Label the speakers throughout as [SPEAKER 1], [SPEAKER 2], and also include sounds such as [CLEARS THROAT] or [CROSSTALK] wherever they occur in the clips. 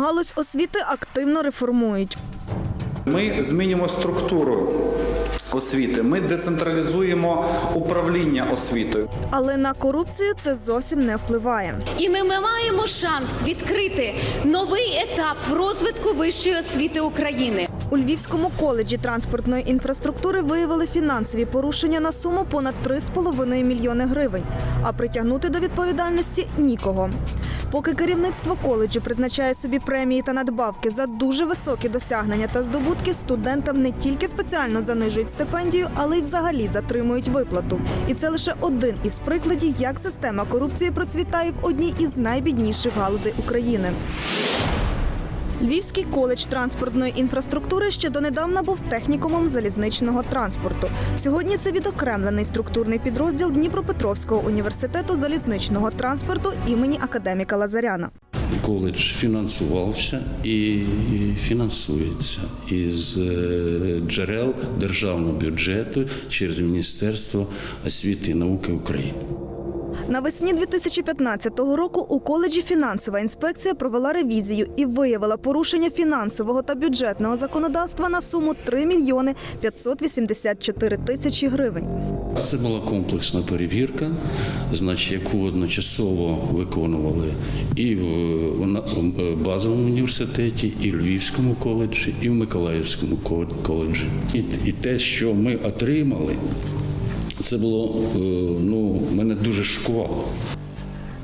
[SPEAKER 1] Галузь освіти активно реформують.
[SPEAKER 2] Ми змінюємо структуру освіти. Ми децентралізуємо управління освітою.
[SPEAKER 1] Але на корупцію це зовсім не впливає.
[SPEAKER 3] І ми, ми маємо шанс відкрити новий етап в розвитку вищої освіти України.
[SPEAKER 1] У Львівському коледжі транспортної інфраструктури виявили фінансові порушення на суму понад 3,5 мільйони гривень, а притягнути до відповідальності нікого. Поки керівництво коледжу призначає собі премії та надбавки за дуже високі досягнення та здобутки, студентам не тільки спеціально занижують стипендію, але й взагалі затримують виплату. І це лише один із прикладів, як система корупції процвітає в одній із найбідніших галузей України. Львівський коледж транспортної інфраструктури ще донедавна був технікумом залізничного транспорту. Сьогодні це відокремлений структурний підрозділ Дніпропетровського університету залізничного транспорту імені академіка Лазаряна.
[SPEAKER 4] Коледж фінансувався і фінансується із е, джерел державного бюджету через Міністерство освіти і науки України.
[SPEAKER 1] Навесні 2015 року у коледжі фінансова інспекція провела ревізію і виявила порушення фінансового та бюджетного законодавства на суму 3 мільйони 584 тисячі гривень.
[SPEAKER 4] Це була комплексна перевірка, значить, яку одночасово виконували і в на- базовому університеті, і в Львівському коледжі, і в Миколаївському ко- коледжі. І те, що ми отримали, це було е, ну мене дуже шокувало.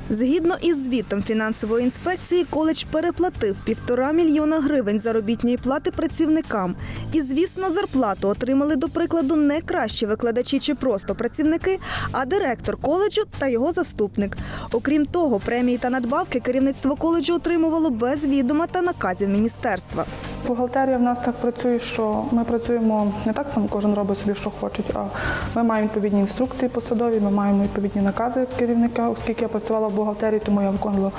[SPEAKER 1] Згідно із звітом фінансової інспекції, коледж переплатив півтора мільйона гривень заробітної плати працівникам. І, звісно, зарплату отримали, до прикладу, не кращі викладачі чи просто працівники, а директор коледжу та його заступник. Окрім того, премії та надбавки керівництво коледжу отримувало без відома та наказів міністерства.
[SPEAKER 5] Бухгалтерія в нас так працює, що ми працюємо не так, там кожен робить собі, що хоче, а ми маємо відповідні інструкції посадові, ми маємо відповідні накази керівника, оскільки я працювала в бухгалтерії, тому я виконувала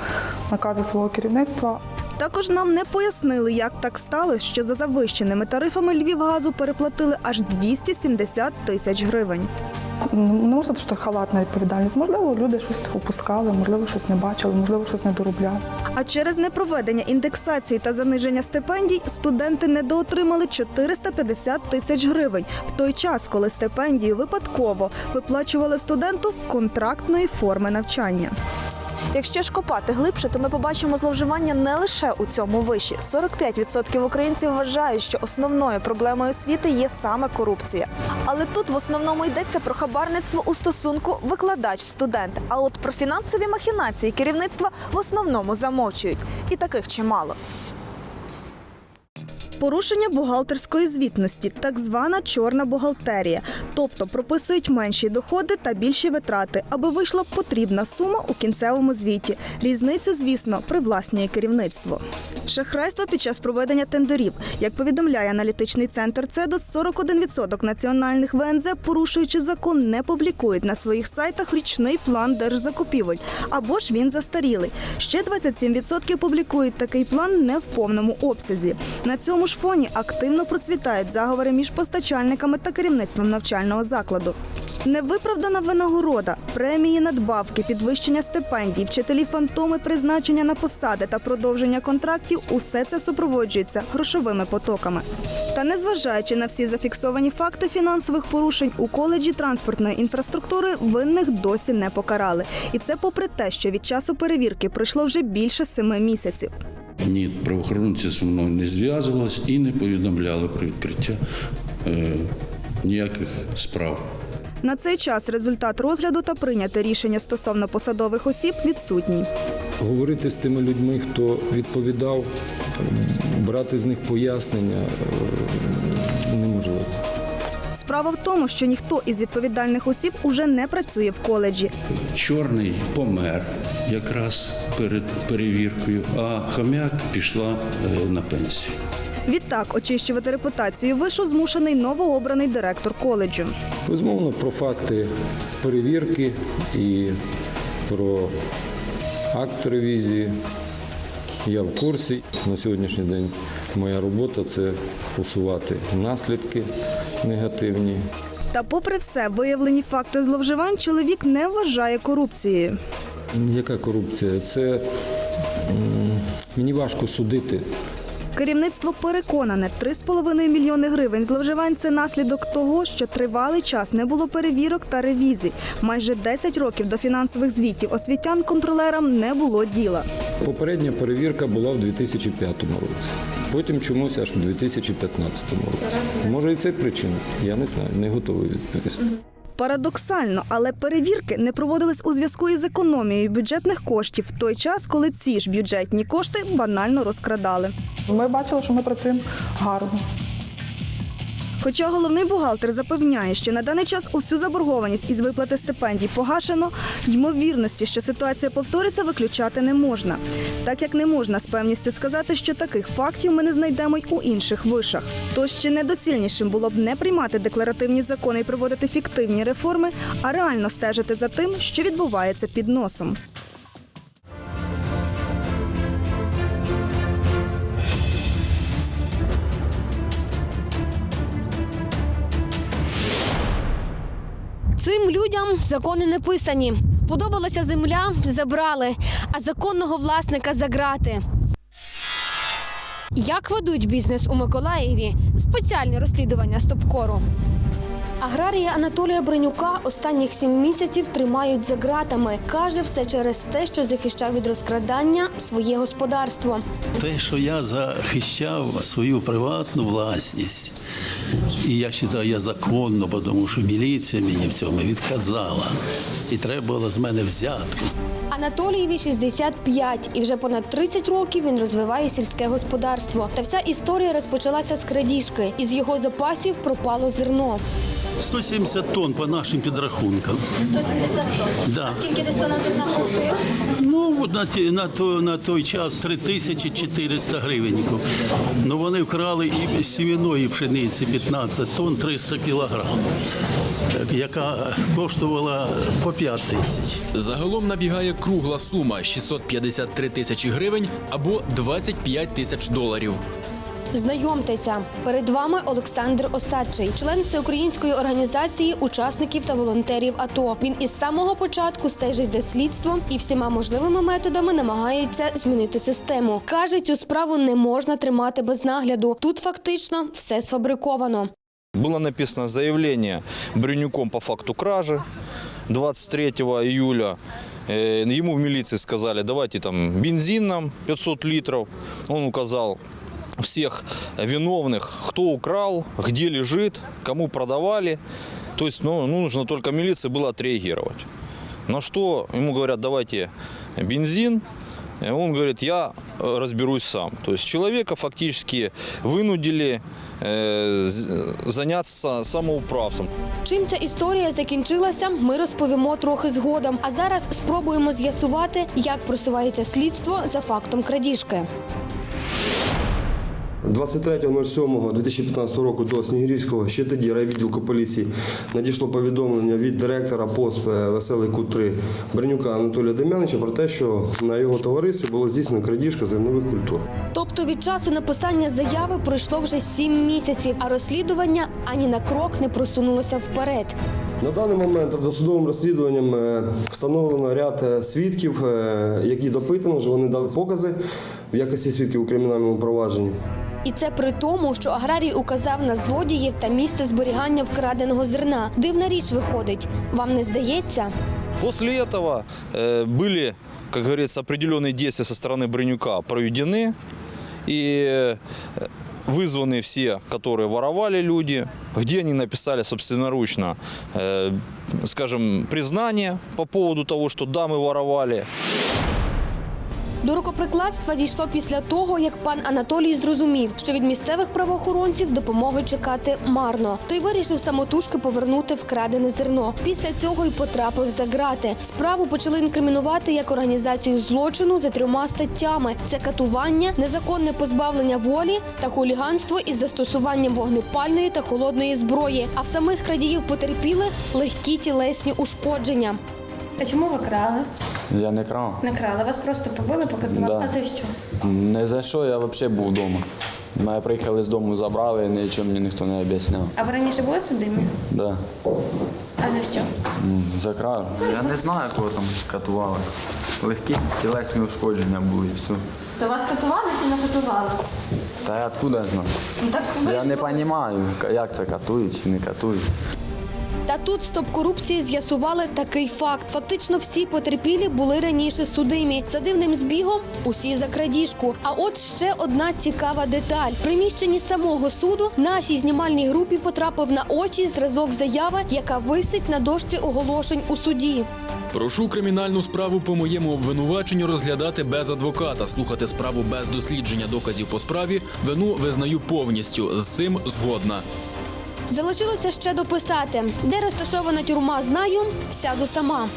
[SPEAKER 5] накази свого керівництва.
[SPEAKER 1] Також нам не пояснили, як так сталося, що за завищеними тарифами Львівгазу переплатили аж 270 тисяч гривень.
[SPEAKER 5] Не можу сказати, що халатна відповідальність. Можливо, люди щось опускали, можливо, щось не бачили, можливо, щось не доробляли.
[SPEAKER 1] А через непроведення індексації та заниження стипендій студенти недоотримали 450 тисяч гривень в той час, коли стипендію випадково виплачували студенту контрактної форми навчання. Якщо ж копати глибше, то ми побачимо зловживання не лише у цьому виші. 45% українців вважають, що основною проблемою освіти є саме корупція. Але тут в основному йдеться про хабарництво у стосунку викладач-студент. А от про фінансові махінації керівництва в основному замовчують. І таких чимало. Порушення бухгалтерської звітності, так звана чорна бухгалтерія, тобто прописують менші доходи та більші витрати, аби вийшла потрібна сума у кінцевому звіті. Різницю, звісно, привласнює керівництво. Шахрайство під час проведення тендерів, як повідомляє аналітичний центр ЦЕДОС, 41% національних ВНЗ, порушуючи закон, не публікують на своїх сайтах річний план держзакупівель або ж він застарілий. Ще 27% публікують такий план не в повному обсязі. На цьому ж фоні активно процвітають заговори між постачальниками та керівництвом навчального закладу. Невиправдана винагорода, премії, надбавки, підвищення стипендій, вчителі фантоми, призначення на посади та продовження контрактів усе це супроводжується грошовими потоками. Та незважаючи на всі зафіксовані факти фінансових порушень у коледжі транспортної інфраструктури винних досі не покарали. І це попри те, що від часу перевірки пройшло вже більше семи місяців.
[SPEAKER 4] Ні, правоохоронці зі мною не зв'язувалися і не повідомляли про відкриття е, ніяких справ.
[SPEAKER 1] На цей час результат розгляду та прийняте рішення стосовно посадових осіб відсутній.
[SPEAKER 6] говорити з тими людьми, хто відповідав, брати з них пояснення.
[SPEAKER 1] Справа в тому, що ніхто із відповідальних осіб уже не працює в коледжі.
[SPEAKER 4] Чорний помер якраз перед перевіркою, а хомяк пішла е, на пенсію.
[SPEAKER 1] Відтак, очищувати репутацію вишу змушений новообраний директор коледжу.
[SPEAKER 6] Безумовно, про факти перевірки і про акт ревізії. Я в курсі. На сьогоднішній день моя робота це усувати наслідки негативні.
[SPEAKER 1] Та, попри все, виявлені факти зловживань чоловік не вважає корупцією.
[SPEAKER 6] Яка корупція? Це Мені важко судити
[SPEAKER 1] Керівництво переконане, 3,5 мільйони гривень зловживань це наслідок того, що тривалий час не було перевірок та ревізій. Майже 10 років до фінансових звітів освітян контролерам не було діла.
[SPEAKER 6] Попередня перевірка була в 2005 році. Потім чомусь аж в 2015 році. Може і це причина? Я не знаю, не готовий відповісти.
[SPEAKER 1] Парадоксально, але перевірки не проводились у зв'язку із економією бюджетних коштів в той час, коли ці ж бюджетні кошти банально розкрадали.
[SPEAKER 5] Ми бачили, що ми працюємо гарно.
[SPEAKER 1] Хоча головний бухгалтер запевняє, що на даний час усю заборгованість із виплати стипендій погашено, ймовірності, що ситуація повториться, виключати не можна. Так як не можна з певністю сказати, що таких фактів ми не знайдемо й у інших вишах. Тож ще недоцільнішим було б не приймати декларативні закони і проводити фіктивні реформи, а реально стежити за тим, що відбувається під носом.
[SPEAKER 7] Цим людям закони не писані. Сподобалася земля, забрали, а законного власника заграти. Як ведуть бізнес у Миколаєві? Спеціальне розслідування стопкору. Аграрія Анатолія Бринюка останніх сім місяців тримають за ґратами. Каже, все через те, що захищав від розкрадання своє господарство.
[SPEAKER 8] Те, що я захищав свою приватну власність, і я вважаю, я законно, бо тому що міліція мені в цьому відказала. І треба було з мене взятку.
[SPEAKER 7] Анатолієві 65, і вже понад 30 років він розвиває сільське господарство. Та вся історія розпочалася з крадіжки. Із його запасів пропало зерно.
[SPEAKER 8] 170 тонн по нашим підрахункам.
[SPEAKER 7] 170 тонн.
[SPEAKER 8] Да.
[SPEAKER 7] Скільки десь тонна зерна коштує?
[SPEAKER 8] Ну, на, ті- на, то, на той час 3400 гривень. Ну, вони вкрали і сім'яної пшениці 15 тонн 300 кілограм, яка коштувала по 5 тисяч.
[SPEAKER 9] Загалом набігає кругла сума 653 тисячі гривень або 25 тисяч доларів.
[SPEAKER 7] Знайомтеся, перед вами Олександр Осадчий, член всеукраїнської організації учасників та волонтерів АТО. Він із самого початку стежить за слідством і всіма можливими методами намагається змінити систему. каже, цю справу не можна тримати без нагляду. Тут фактично все сфабриковано.
[SPEAKER 10] Было написано заявление Брюнюком по факту кражи 23 июля. Э, Ему в милиции сказали, давайте там бензин нам 500 литров. Он указал всех виновных, кто украл, где лежит, кому продавали. То есть ну, нужно только милиции было отреагировать. На что ему говорят, давайте бензин. И Он говорит, я э, разберусь сам. То есть человека фактически вынудили э, з- заняться самоуправством.
[SPEAKER 7] Чим ця історія закінчилася, ми розповімо трохи згодом. А зараз спробуємо з'ясувати, як просувається слідство за фактом крадіжки.
[SPEAKER 11] 23.07.2015 року до Снігирівського ще тоді райвідділку поліції надійшло повідомлення від директора ПОСП Веселий Кут 3 Бернюка Анатолія Дем'янича про те, що на його товаристві було здійснено крадіжка зернових культур.
[SPEAKER 7] Тобто від часу написання заяви пройшло вже сім місяців, а розслідування ані на крок не просунулося вперед.
[SPEAKER 11] На даний момент досудовим розслідуванням е, встановлено ряд е, свідків, е, які допитано, вже вони дали покази в якості свідків у кримінальному провадженні.
[SPEAKER 7] І це при тому, що аграрій указав на злодіїв та місце зберігання вкраденого зерна. Дивна річ виходить. Вам не здається?
[SPEAKER 10] После этого э, были, как говорится, определенные действия со стороны Бронюка проведены. И э, вызваны все, которые воровали люди, где они написали собственноручно, э, скажем, признание по поводу того, что да, мы воровали.
[SPEAKER 7] До рукоприкладства дійшло після того, як пан Анатолій зрозумів, що від місцевих правоохоронців допомоги чекати марно. Той вирішив самотужки повернути вкрадене зерно. Після цього й потрапив за грати. Справу почали інкримінувати як організацію злочину за трьома статтями: це катування, незаконне позбавлення волі та хуліганство із застосуванням вогнепальної та холодної зброї. А в самих крадіїв потерпілих легкі тілесні ушкодження.
[SPEAKER 12] А чому ви крали?
[SPEAKER 13] Я не крав.
[SPEAKER 12] Не крали, вас просто побили, покатували.
[SPEAKER 13] Да.
[SPEAKER 12] А за що?
[SPEAKER 13] Не за що, я взагалі був вдома. Мене приїхали з дому, забрали, нічого мені ніхто не об'ясняв.
[SPEAKER 12] А ви раніше були судимі?
[SPEAKER 13] Да.
[SPEAKER 12] А за що?
[SPEAKER 13] Ну, За кражу. Я не знаю, кого там катували. Легкі тілесні ушкодження були і все.
[SPEAKER 12] То вас катували чи не катували?
[SPEAKER 13] Та я откуда я знаю?
[SPEAKER 12] Ну так ви
[SPEAKER 13] Я не розумію, як це катують чи не катують.
[SPEAKER 7] Та тут стоп корупції з'ясували такий факт. Фактично всі потерпілі були раніше судимі. За дивним збігом усі за крадіжку. А от ще одна цікава деталь: В приміщенні самого суду нашій знімальній групі потрапив на очі зразок заяви, яка висить на дошці оголошень у суді.
[SPEAKER 9] Прошу кримінальну справу по моєму обвинуваченню розглядати без адвоката, слухати справу без дослідження доказів по справі. Вину визнаю повністю. З цим згодна.
[SPEAKER 7] Залишилося ще дописати, де розташована тюрма, знаю, сяду сама.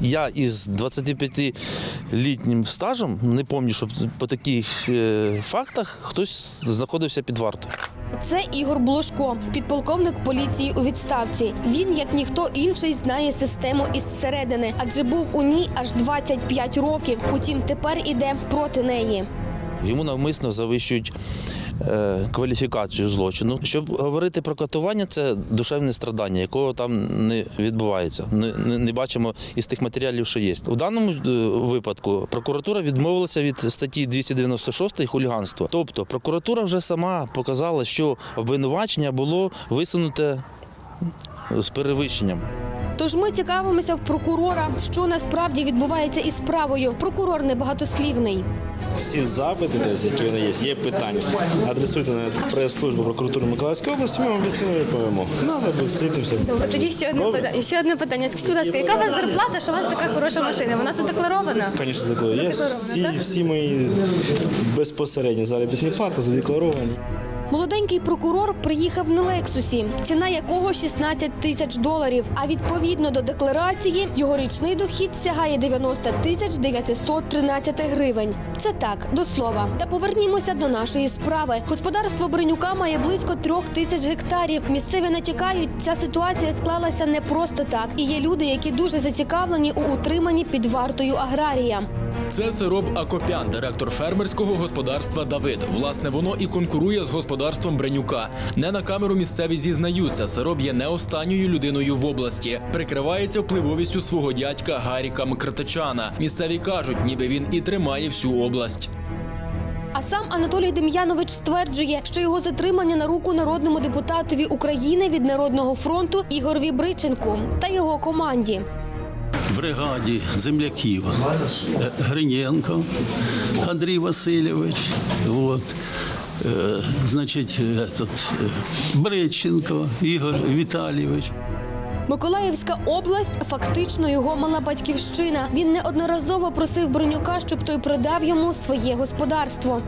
[SPEAKER 14] Я із 25-літнім стажем не пам'ятаю, щоб по таких е, фактах хтось знаходився під вартою.
[SPEAKER 7] Це Ігор Блошко, підполковник поліції у відставці. Він, як ніхто інший, знає систему із середини, адже був у ній аж 25 років. Утім, тепер іде проти неї.
[SPEAKER 14] Йому навмисно завищують кваліфікацію злочину. Щоб говорити про катування, це душевне страдання, якого там не відбувається. Не, не, бачимо із тих матеріалів, що є. У даному е, випадку прокуратура відмовилася від статті 296 хуліганство. Тобто прокуратура вже сама показала, що обвинувачення було висунуте з перевищенням.
[SPEAKER 7] Тож ми цікавимося в прокурора, що насправді відбувається із справою. Прокурор небагатослівний.
[SPEAKER 15] Всі запити, тобто, які вони є, є питання. Адресуйте на прес-службу прокуратури Миколаївської області, ми вам офіційно відповімо. Надо, зустрітимося.
[SPEAKER 12] Добре, тоді ще одне
[SPEAKER 15] Добре.
[SPEAKER 12] питання. Ще одне питання. Скажіть, будь ласка, яка у вас зарплата, що у вас така хороша машина? Вона це декларована?
[SPEAKER 15] Звісно, задекларовано. Всі, всі мої безпосередні заробітні плати задекларовані.
[SPEAKER 7] Молоденький прокурор приїхав на Лексусі, ціна якого 16 тисяч доларів. А відповідно до декларації його річний дохід сягає 90 тисяч 913 гривень. Це так, до слова. Та повернімося до нашої справи. Господарство Бринюка має близько трьох тисяч гектарів. Місцеві натякають, ця ситуація склалася не просто так. І є люди, які дуже зацікавлені у утриманні під вартою аграрія.
[SPEAKER 9] Це Сироб Акопян, директор фермерського господарства Давид. Власне, воно і конкурує з господарством Бренюка. Не на камеру місцеві зізнаються. Сироб є не останньою людиною в області. Прикривається впливовістю свого дядька Гаріка Мкртичана. Місцеві кажуть, ніби він і тримає всю область.
[SPEAKER 7] А сам Анатолій Дем'янович стверджує, що його затримання на руку народному депутатові України від Народного фронту Ігорові Бриченку та його команді.
[SPEAKER 8] Бригаді земляків Гриненко Андрій Васильович, от, е, значить, этот, Бреченко Ігор Віталійович.
[SPEAKER 7] Миколаївська область фактично його мала батьківщина. Він неодноразово просив Бронюка, щоб той продав йому своє господарство.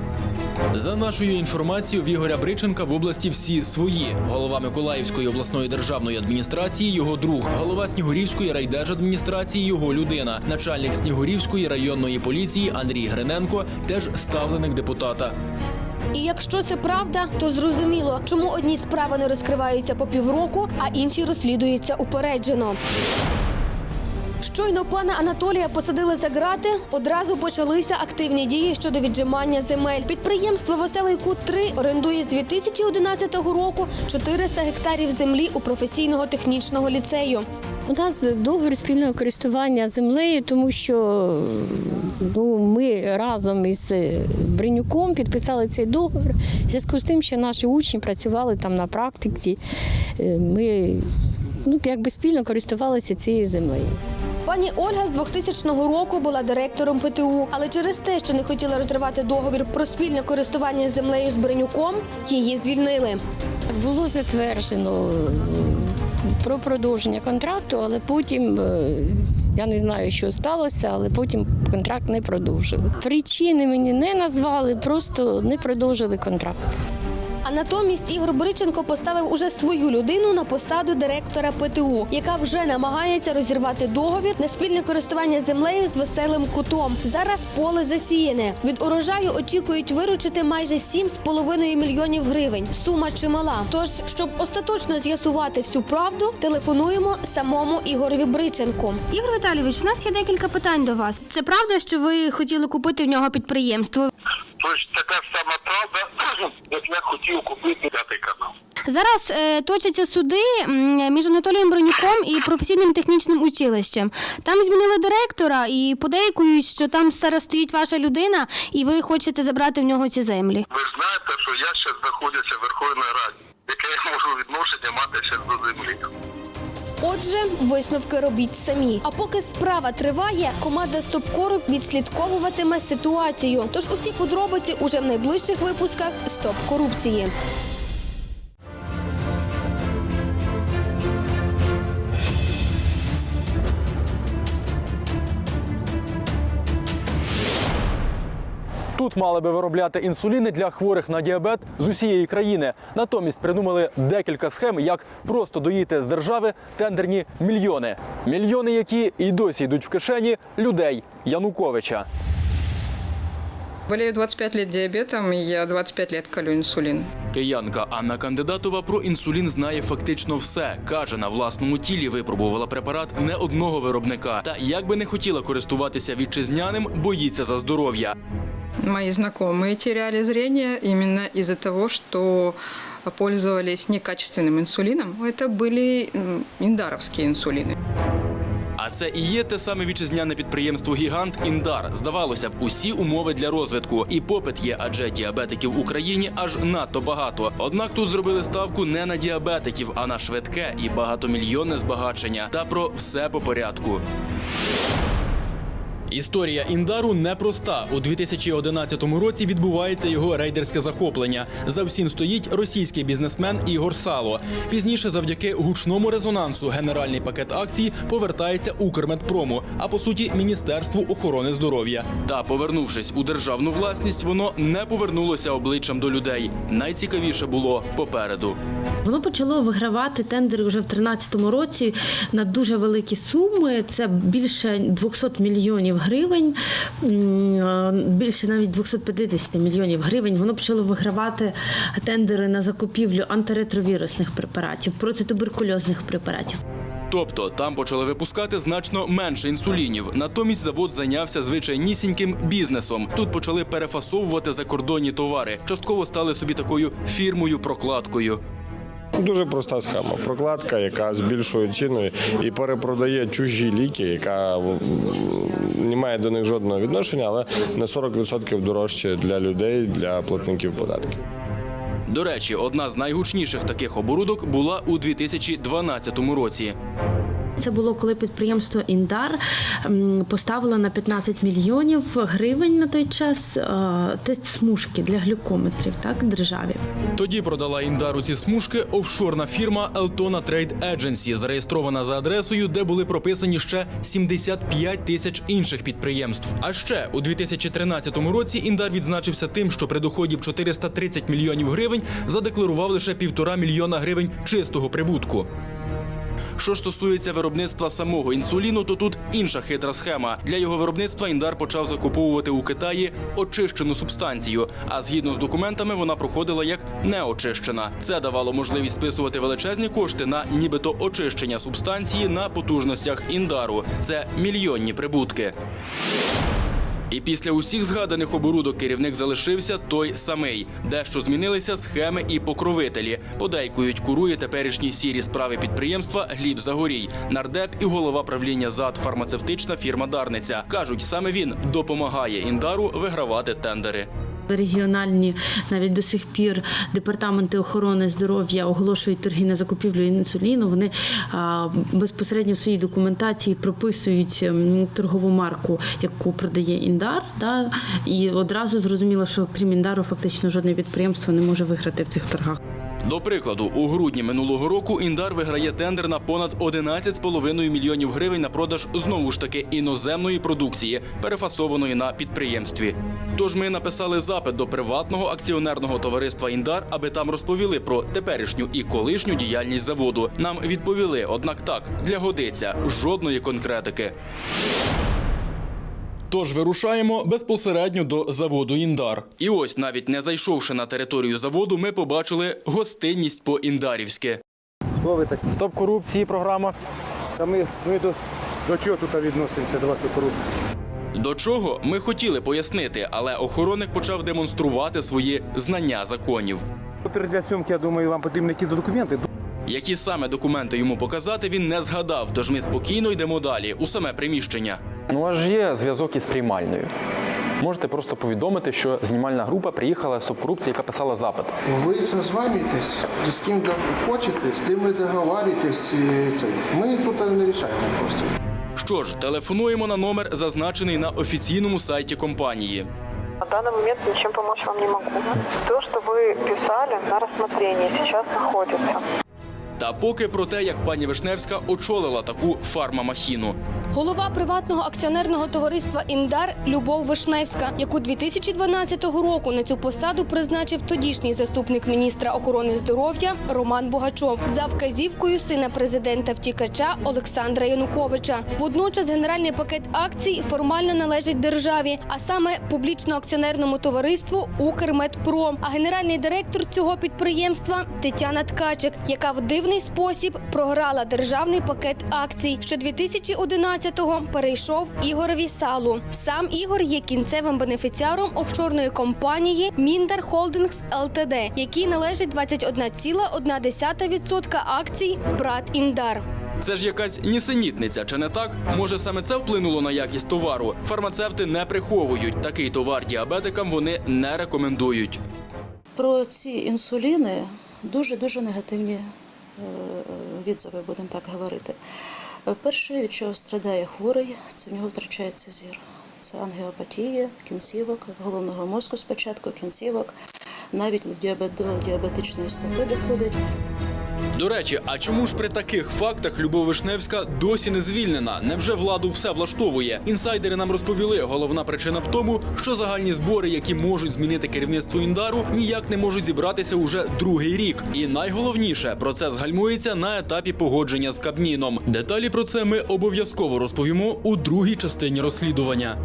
[SPEAKER 9] За нашою інформацією, в Ігоря Бриченка в області всі свої. Голова Миколаївської обласної державної адміністрації його друг, голова Снігурівської райдержадміністрації його людина, начальник Снігурівської районної поліції Андрій Гриненко теж ставленик депутата.
[SPEAKER 7] І якщо це правда, то зрозуміло, чому одні справи не розкриваються по півроку, а інші розслідуються упереджено. Щойно пана Анатолія посадили за грати, одразу почалися активні дії щодо віджимання земель. Підприємство Веселий Кут 3 орендує з 2011 року 400 гектарів землі у професійного технічного ліцею.
[SPEAKER 16] У нас договір спільного користування землею, тому що ну, ми разом із Бринюком підписали цей договір. В зв'язку з тим, що наші учні працювали там на практиці, е, ми ну, якби спільно користувалися цією землею.
[SPEAKER 7] Пані Ольга з 2000 року була директором ПТУ, але через те, що не хотіла розривати договір про спільне користування землею з Бринюком, її звільнили.
[SPEAKER 16] Було затверджено про продовження контракту, але потім е, я не знаю, що сталося, але потім контракт не продовжили. Причини мені не назвали, просто не продовжили контракт.
[SPEAKER 7] Натомість Ігор Бриченко поставив уже свою людину на посаду директора ПТУ, яка вже намагається розірвати договір на спільне користування землею з веселим кутом. Зараз поле засіяне. Від урожаю очікують виручити майже 7,5 мільйонів гривень. Сума чимала. Тож, щоб остаточно з'ясувати всю правду, телефонуємо самому Ігорові Бриченку. Ігор Віталійович, у нас є декілька питань до вас. Це правда, що ви хотіли купити в нього підприємство?
[SPEAKER 17] Тож така ж сама правда, [CLEARS THROAT] як я хотів купити п'ятий канал.
[SPEAKER 12] Зараз е, точаться суди між Анатолієм Бронюком і професійним технічним училищем. Там змінили директора і подейкують, що там зараз стоїть ваша людина, і ви хочете забрати в нього ці землі.
[SPEAKER 17] Ви ж знаєте, що я ще знаходжуся в Верховній Раді, яке я можу відношення мати ще до землі.
[SPEAKER 7] Отже, висновки робіть самі. А поки справа триває, команда Стопкору відслідковуватиме ситуацію. Тож усі подробиці уже в найближчих випусках Стоп корупції.
[SPEAKER 9] Тут мали би виробляти інсуліни для хворих на діабет з усієї країни. Натомість придумали декілька схем, як просто доїти з держави тендерні мільйони. Мільйони, які і досі йдуть в кишені людей Януковича.
[SPEAKER 18] Болею 25 лет диабетом, и я 25 лет колю инсулин.
[SPEAKER 9] Киянка Анна Кандидатова про інсулін знає фактично все. каже, на власному тілі випробувала препарат не одного виробника. Та як би не хотіла користуватися вітчизняним, боїться за здоров'я
[SPEAKER 18] Мои знакомые теряли зрение именно из-за того, что пользовались некачественным инсулином. Это были м, индаровские инсулины.
[SPEAKER 9] А це і є те саме вітчизняне підприємство Гігант Індар. Здавалося б, усі умови для розвитку. І попит є, адже діабетиків в Україні аж надто багато. Однак тут зробили ставку не на діабетиків, а на швидке і багатомільйонне збагачення. Та про все по порядку. Історія Індару непроста. У 2011 році відбувається його рейдерське захоплення. За всім стоїть російський бізнесмен Ігор Сало. Пізніше, завдяки гучному резонансу, генеральний пакет акцій повертається Укрмедпрому, а по суті, Міністерству охорони здоров'я. Та повернувшись у державну власність, воно не повернулося обличчям до людей. Найцікавіше було попереду.
[SPEAKER 19] Воно почало вигравати тендери вже в 2013 році на дуже великі суми. Це більше 200 мільйонів гривень, більше навіть 250 мільйонів гривень. Воно почало вигравати тендери на закупівлю антиретровірусних препаратів, протитуберкульозних препаратів.
[SPEAKER 9] Тобто там почали випускати значно менше інсулінів. Натомість завод зайнявся звичайнісіньким бізнесом. Тут почали перефасовувати закордонні товари. Частково стали собі такою фірмою прокладкою.
[SPEAKER 15] Дуже проста схема. Прокладка, яка збільшує ціну і перепродає чужі ліки, яка не має до них жодного відношення, але на 40% дорожче для людей, для платників податків.
[SPEAKER 9] До речі, одна з найгучніших таких оборудок була у 2012 році.
[SPEAKER 19] Це було коли підприємство Індар поставило на 15 мільйонів гривень на той час е, тест смужки для глюкометрів так державі.
[SPEAKER 9] Тоді продала Індару ці смужки офшорна фірма Eltona Trade Agency, зареєстрована за адресою, де були прописані ще 75 тисяч інших підприємств. А ще у 2013 році Індар відзначився тим, що при доході в 430 мільйонів гривень задекларував лише півтора мільйона гривень чистого прибутку. Що ж стосується виробництва самого інсуліну, то тут інша хитра схема. Для його виробництва Індар почав закуповувати у Китаї очищену субстанцію. А згідно з документами, вона проходила як неочищена. Це давало можливість списувати величезні кошти на нібито очищення субстанції на потужностях індару. Це мільйонні прибутки. І після усіх згаданих оборудок керівник залишився той самий. Дещо змінилися схеми і покровителі. Подейкують, курує теперішні сірі справи підприємства Гліб Загорій, нардеп і голова правління ЗАД фармацевтична фірма Дарниця. кажуть, саме він допомагає індару вигравати тендери.
[SPEAKER 19] Регіональні навіть до сих пір департаменти охорони здоров'я оголошують торги на закупівлю інсуліну. Вони безпосередньо в своїй документації прописують ем, торгову марку, яку продає індар. Да, і одразу зрозуміло, що крім індару, фактично жодне підприємство не може виграти в цих торгах.
[SPEAKER 9] До прикладу, у грудні минулого року Індар виграє тендер на понад 11,5 мільйонів гривень на продаж знову ж таки іноземної продукції, перефасованої на підприємстві. Тож ми написали запит до приватного акціонерного товариства Індар, аби там розповіли про теперішню і колишню діяльність заводу. Нам відповіли, однак так для годиться жодної конкретики. Тож вирушаємо безпосередньо до заводу Індар. І ось, навіть не зайшовши на територію заводу, ми побачили гостинність по індарівськи.
[SPEAKER 20] Хто ви такі? Стоп корупції програма. Та ми, ми до, до чого тут відносимося до вашої корупції?
[SPEAKER 9] До чого ми хотіли пояснити, але охоронник почав демонструвати свої знання законів.
[SPEAKER 20] Для зйомки, я думаю, вам потрібні якісь документи.
[SPEAKER 9] Які саме документи йому показати, він не згадав, тож ми спокійно йдемо далі у саме приміщення.
[SPEAKER 21] Ну, аж є зв'язок із приймальною. Можете просто повідомити, що знімальна група приїхала з субкорупції, яка писала запит.
[SPEAKER 22] Ви созванюєтесь, з ким хочете, з тим і договоритесь. Це. Ми тут не рішаємо просто.
[SPEAKER 9] Що ж, телефонуємо на номер, зазначений на офіційному сайті компанії.
[SPEAKER 23] На данный момент ничем помочь вам не могу. То, что вы писали, на рассмотрении сейчас находится.
[SPEAKER 9] Та поки про те, як пані Вишневська очолила таку фармамахіну.
[SPEAKER 7] Голова приватного акціонерного товариства Індар Любов Вишневська, яку 2012 року на цю посаду призначив тодішній заступник міністра охорони здоров'я Роман Богачов за вказівкою сина президента втікача Олександра Януковича. Водночас генеральний пакет акцій формально належить державі, а саме публічно-акціонерному товариству Укрмедпром. А генеральний директор цього підприємства Тетяна Ткачик, яка в дивний спосіб програла державний пакет акцій, що 2011-го перейшов Ігорові Салу. Сам Ігор є кінцевим бенефіціаром офшорної компанії Міндер Холдингс ЛТД, якій належить 21,1% акцій Брат Індар.
[SPEAKER 9] Це ж якась нісенітниця, чи не так? Може саме це вплинуло на якість товару? Фармацевти не приховують. Такий товар діабетикам вони не рекомендують.
[SPEAKER 24] Про ці інсуліни дуже дуже негативні е, відзиви, будемо так говорити. Е, Перше, від чого страдає хворий, це в нього втрачається зір. Це ангіопатія, кінцівок, головного мозку спочатку, кінцівок, навіть до діабетичної стопи доходить.
[SPEAKER 9] До речі, а чому ж при таких фактах Любов Вишневська досі не звільнена? Невже владу все влаштовує? Інсайдери нам розповіли. Головна причина в тому, що загальні збори, які можуть змінити керівництво індару, ніяк не можуть зібратися уже другий рік. І найголовніше процес гальмується на етапі погодження з Кабміном. Деталі про це ми обов'язково розповімо у другій частині розслідування.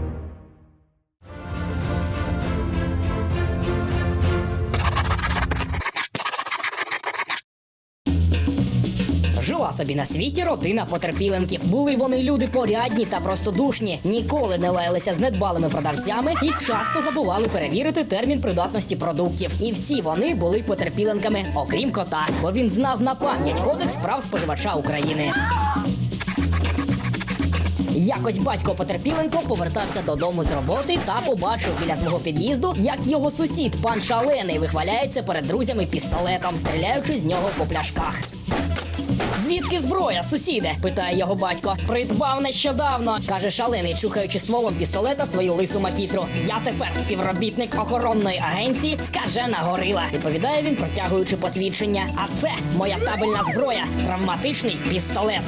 [SPEAKER 25] Собі на світі родина потерпіленків. Були вони люди порядні та простодушні, ніколи не лаялися з недбалими продавцями і часто забували перевірити термін придатності продуктів. І всі вони були потерпіленками, окрім кота, бо він знав на пам'ять кодекс прав споживача України. Якось батько Потерпіленко повертався додому з роботи та побачив біля свого під'їзду, як його сусід, пан Шалений, вихваляється перед друзями пістолетом, стріляючи з нього по пляшках. Звідки зброя, сусіде? питає його батько. Придбав нещодавно, каже шалений, чухаючи стволом пістолета свою лису макітру. Я тепер співробітник охоронної агенції скажена горила. Відповідає він, протягуючи посвідчення. А це моя табельна зброя, травматичний пістолет.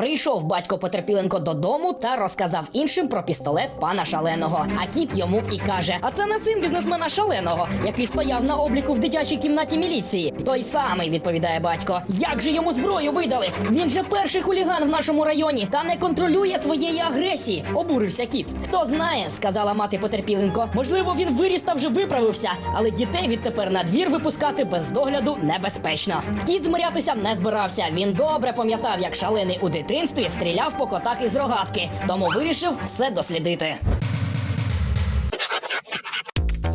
[SPEAKER 25] Прийшов батько Потерпіленко додому та розказав іншим про пістолет пана шаленого. А кіт йому і каже: А це не син бізнесмена шаленого, який стояв на обліку в дитячій кімнаті міліції. Той самий відповідає батько. Як же йому зброю видали? Він же перший хуліган в нашому районі та не контролює своєї агресії. Обурився кіт. Хто знає, сказала мати Потерпіленко. Можливо, він виріс та вже виправився, але дітей відтепер на двір випускати без догляду небезпечно. Кіт змирятися не збирався. Він добре пам'ятав, як шалений у дитинстві стріляв по котах із рогатки, тому вирішив все дослідити.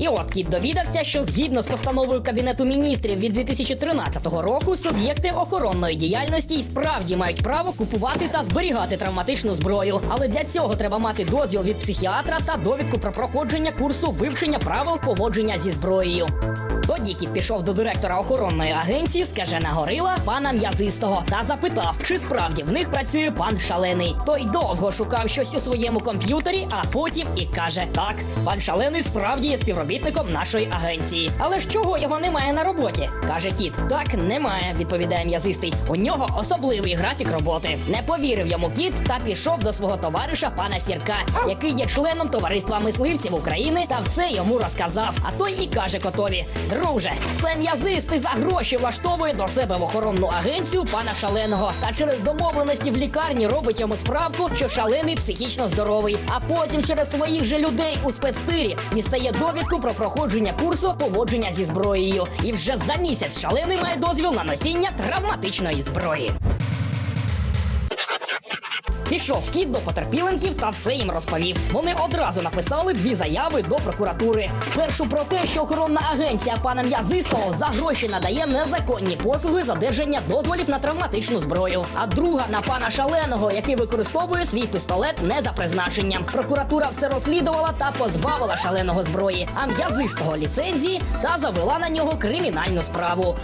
[SPEAKER 25] І от кіт довідався, що згідно з постановою Кабінету міністрів від 2013 року суб'єкти охоронної діяльності й справді мають право купувати та зберігати травматичну зброю. Але для цього треба мати дозвіл від психіатра та довідку про проходження курсу вивчення правил поводження зі зброєю. Тоді кіт пішов до директора охоронної агенції скажена горила пана м'язистого та запитав, чи справді в них працює пан шалений. Той довго шукав щось у своєму комп'ютері, а потім і каже: Так, пан шалений справді є співробітником нашої агенції. Але ж чого його немає на роботі? каже кіт. Так немає, відповідає м'язистий. У нього особливий графік роботи. Не повірив йому кіт та пішов до свого товариша пана Сірка, який є членом товариства мисливців України, та все йому розказав. А той і каже котові: Друже, це м'язистий за гроші влаштовує до себе в охоронну агенцію пана шаленого. Та через домовленості в лікарні робить йому справку, що шалений психічно здоровий. А потім через своїх же людей у спецтирі дістає довідку про проходження курсу поводження зі зброєю. І вже за місяць шалений має дозвіл на носіння травматичної зброї. Пішов кіт до потерпіленків та все їм розповів. Вони одразу написали дві заяви до прокуратури. Першу про те, що охоронна агенція пана М'язистого за гроші надає незаконні послуги задержання дозволів на травматичну зброю. А друга на пана шаленого, який використовує свій пістолет не за призначенням. Прокуратура все розслідувала та позбавила шаленого зброї, а м'язистого ліцензії та завела на нього кримінальну справу.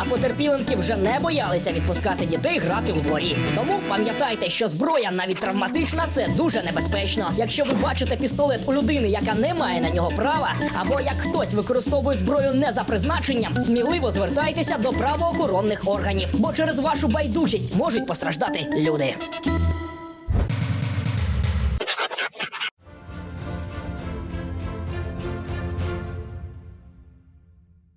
[SPEAKER 25] А потерпіленки вже не боялися відпускати дітей грати у дворі. Тому пам'ятайте, що зброя, навіть травматична, це дуже небезпечно. Якщо ви бачите пістолет у людини, яка не має на нього права, або як хтось використовує зброю не за призначенням, сміливо звертайтеся до правоохоронних органів, бо через вашу байдужість можуть постраждати люди.